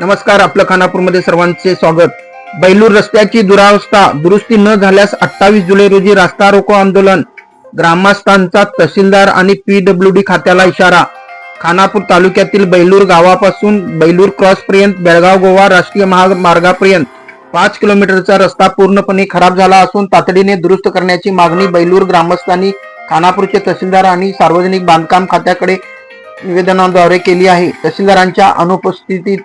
नमस्कार आपलं खानापूरमध्ये सर्वांचे स्वागत. बैलूर रस्त्याची दुरावस्था दुरुस्ती न झाल्यास अठ्ठावीस जुलै रोजी रास्ता रोको आंदोलन. ग्रामस्थांचा तहसीलदार आणि पीडब्ल्यू डी खात्याला इशारा. खानापूर तालुक्यातील बैलूर गावापासून बैलूर क्रॉस पर्यंत बेळगाव गोवा राष्ट्रीय महामार्गापर्यंत पाच किलोमीटरचा रस्ता पूर्णपणे खराब झाला असून तातडीने दुरुस्त करण्याची मागणी बैलूर ग्रामस्थांनी खानापूरचे तहसीलदार आणि सार्वजनिक बांधकाम खात्याकडे निवेदनाद्वारे केली आहे. तहसीलदारांच्या अनुपस्थितीत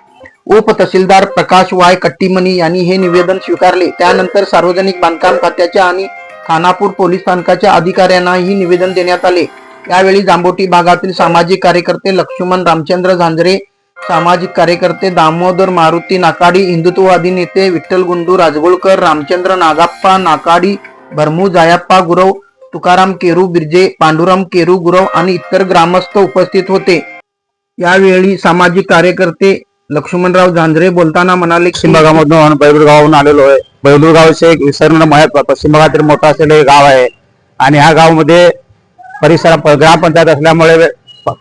उपतहसीलदार प्रकाश वाय कट्टीमणी यांनी हे निवेदन स्वीकारले. त्यानंतर सार्वजनिक बांधकाम खात्याच्या आणि खानापूर पोलीस स्थानकाच्या अधिकाऱ्यांनाही निवेदन देण्यात आले. यावेळी जांबोटी भागातील सामाजिक कार्यकर्ते लक्ष्मण रामचंद्र झांजरे सामाजिक कार्यकर्ते दामोदर मारुती नाकाडी हिंदुत्ववादी नेते विठ्ठल गुंडू राजगोळकर रामचंद्र नागाप्पा नाकाडी भरमू जायप्पा गुरव तुकाराम केरू बिर्जे पांडुराम केरू गुरव आणि इतर ग्रामस्थ उपस्थित होते. यावेळी सामाजिक कार्यकर्ते लक्ष्मणराव झांजरे बोलताना म्हणाले पश्चिम भागामधून बैलूर गावाहून आलेलो आहे. बैलूर गावचे एक विसर्ण माहीत पश्चिम भागातील मोठं असलेलं एक गाव आहे. आणि ह्या गावामध्ये परिसर ग्रामपंचायत असल्यामुळे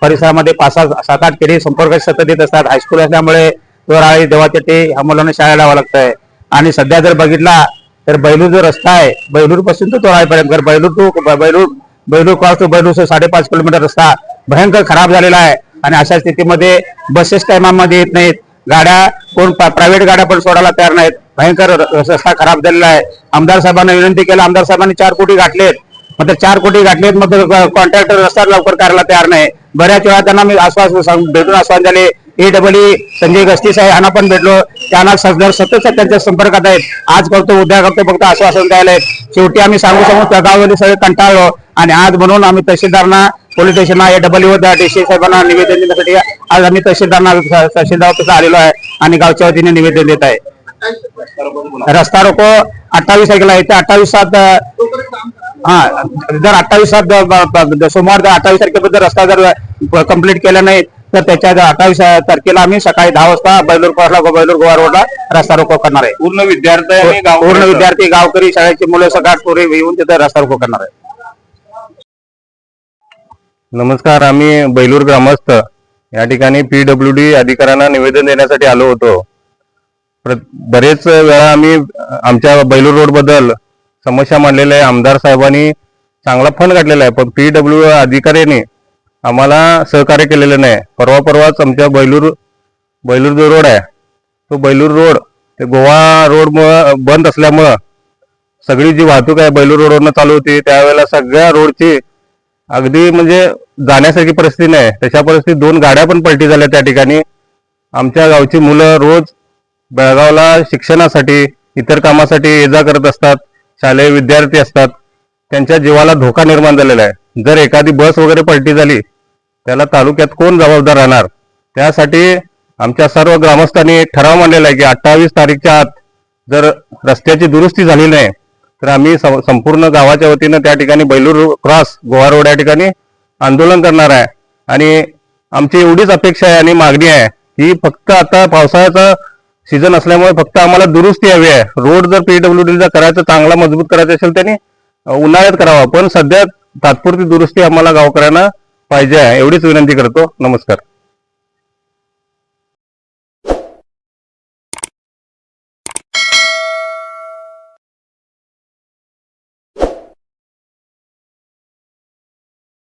परिसरामध्ये पाच सात सात आठ पिढी संपर्क सतत येत असतात. हायस्कूल असल्यामुळे दोराळी देवाचे ते ह्या मुलांना शाळेला लागत आहे आणि सध्या जर बघितला तर बैलूर जो रस्ता आहे बैलूरपासून तो तोराळीपर्यंत तर Bailur to Bailur Bailur cross to Bailur साडेपाच किलोमीटर रस्ता भयंकर खराब झालेला आहे. आणि अशा स्थितीमध्ये बसेस टायमामध्ये येत नाहीत. गाड्या कोण प्रायव्हेट गाड्या पण सोडायला तयार नाहीत. भयंकर रस्ता खराब झालेला आहे. आमदार साहेबांना विनंती केला. आमदार साहेबांनी चार कोटी गाठलेत मग चार कोटी गाठलेत मग कॉन्ट्रॅक्टर रस्ता लवकर करायला तयार नाही. बऱ्याच वेळा त्यांना मी आश्वास सांग- भेटून आश्वासन झाले ए डबल ई संजय गस्ती साहेब यांना पण भेटलो. त्यांना सदर सतत त्यांच्या संपर्कात आहेत. आज करतो उद्या करतो फक्त आश्वासन द्यायला आहेत. शेवटी आम्ही सांगू सांगू त्या गावामध्ये सगळे कंटाळलो. आणि आज म्हणून आम्ही तहसीलदारांना पोलीस स्टेशनला ए डबल डीसी साहेबांना निवेदन देण्यासाठी आज आम्ही तहसीलदारांना तहसीलदार ऑफिसला आलेलो आहे आणि गावच्या वतीने निवेदन देत आहे. रस्ता रोको अठ्ठावीस तारखेला आहे ते अठ्ठावीस सात हा जर अठ्ठावीस सात सोमवार जर अठ्ठावीस तारखेपर्यंत रस्ता जर कंप्लीट केला नाही तर त्याच्या अठ्ठावीस तारखेला आम्ही सकाळी दहा वाजता बैलूर क्रॉसला बैलूर गोवा रोडला रस्ता रोको करणार आहे. पूर्ण विद्यार्थी पूर्ण विद्यार्थी गावकरी शाळेची मुलं सकाळ पोरे येऊन तिथे रस्ता रोको करणार आहे. नमस्कार आम्ही बैलूर ग्रामस्थ. या ठिकाणी पी डब्ल्यू डी अधिकाऱ्यांना निवेदन देण्यासाठी आलो होतो. बरेच वेळा आम्ही आमच्या बैलूर रोडबद्दल समस्या मांडलेल्या आहे. आमदार साहेबांनी चांगला फंड काढलेला आहे पण पी डब्ल्यू अधिकाऱ्यांनी आम्हाला सहकार्य केलेलं नाही. परवा परवाच आमच्या बैलूर बैलूर जो रोड आहे तो बैलूर रोड ते गोवा रोड बंद असल्यामुळं सगळी जी वाहतूक आहे बैलूर रोडवरनं चालू होती. त्यावेळेला सगळ्या रोडची अगदी म्हणजे जाण्यासारखी परिस्थिती नाही. तशा परिस्थितीत दोन गाड्या पण पलटी झाल्या त्या ठिकाणी. आमच्या गावची मुलं रोज बेळगावला शिक्षणासाठी इतर कामासाठी ये जा करत असतात. शालेय विद्यार्थी असतात. त्यांच्या जीवाला धोका निर्माण झालेला आहे. जर एखादी बस वगैरे पलटी झाली त्याला तालुक्यात कोण जबाबदार राहणार? त्यासाठी आमच्या सर्व ग्रामस्थांनी ठराव मांडलेला आहे की अठ्ठावीस तारीखच्या आत जर रस्त्याची दुरुस्ती झाली नाही तर आम्ही संपूर्ण गावाच्या वतीनं त्या ठिकाणी बैलूर क्रॉस गोवा रोड या ठिकाणी आंदोलन करणार आहे. आणि आमची एवढीच अपेक्षा आहे आणि मागणी आहे की फक्त आता पावसाळ्याचा सीझन असल्यामुळे फक्त आम्हाला दुरुस्ती हवी आहे. रोड जर पीडब्ल्यू डी करायचं चांगला मजबूत करायचं असेल त्यांनी उन्हाळ्यात करावा. पण सध्या तात्पुरती दुरुस्ती आम्हाला गावकऱ्यांना पाहिजे आहे. एवढीच विनंती करतो. नमस्कार.